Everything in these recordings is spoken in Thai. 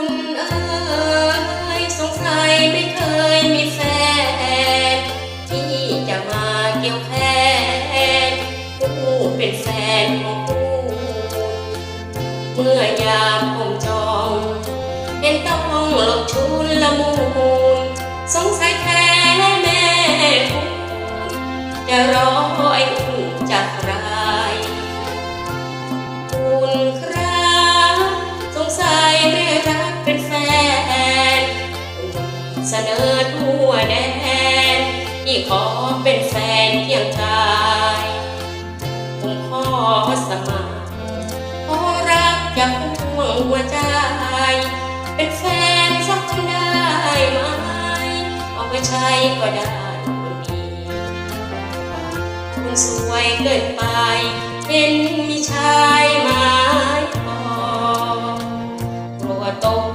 คนเอ้ยสงสัยไม่เคยมีแฟน ที่จะมาเกี่ยวแขนผู้เป็นแฟนของผู้เมื่อยามผมจอง เห็นต้องหลบชุนละมุนสงสัยแท้แม่คุณจะรอไอ้อุ่นจากใครคุณใคร เสนอทั่วแดนที่ขอเป็นแฟนเคียงกายผมขอสมัครขอรักจากห่วงหัวใจ เป็นแฟนสักคนได้ไหมเอาไปใช้ก็ได้คนดีคุณสวยเกินไปเห็นมีชายไม้พอกลัวตก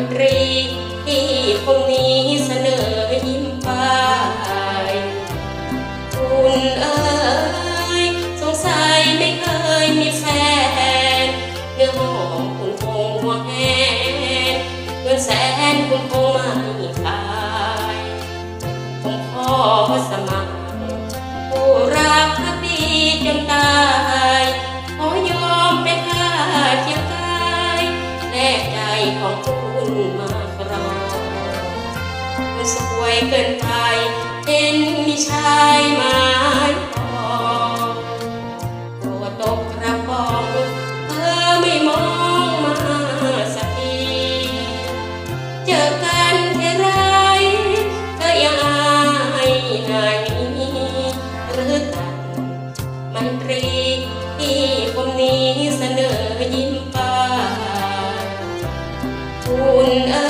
นตรีที่คงนี้ สวยเกินไปเห็นมีชายไม้พอกตัวตกกระป๋องเธอไม่มองมาสักทีเจอกันที่ไรเธอยังอายนายนี้หรือตัดมันตรีที่คนนี้เสนอยิ้มไปคุณเอ๋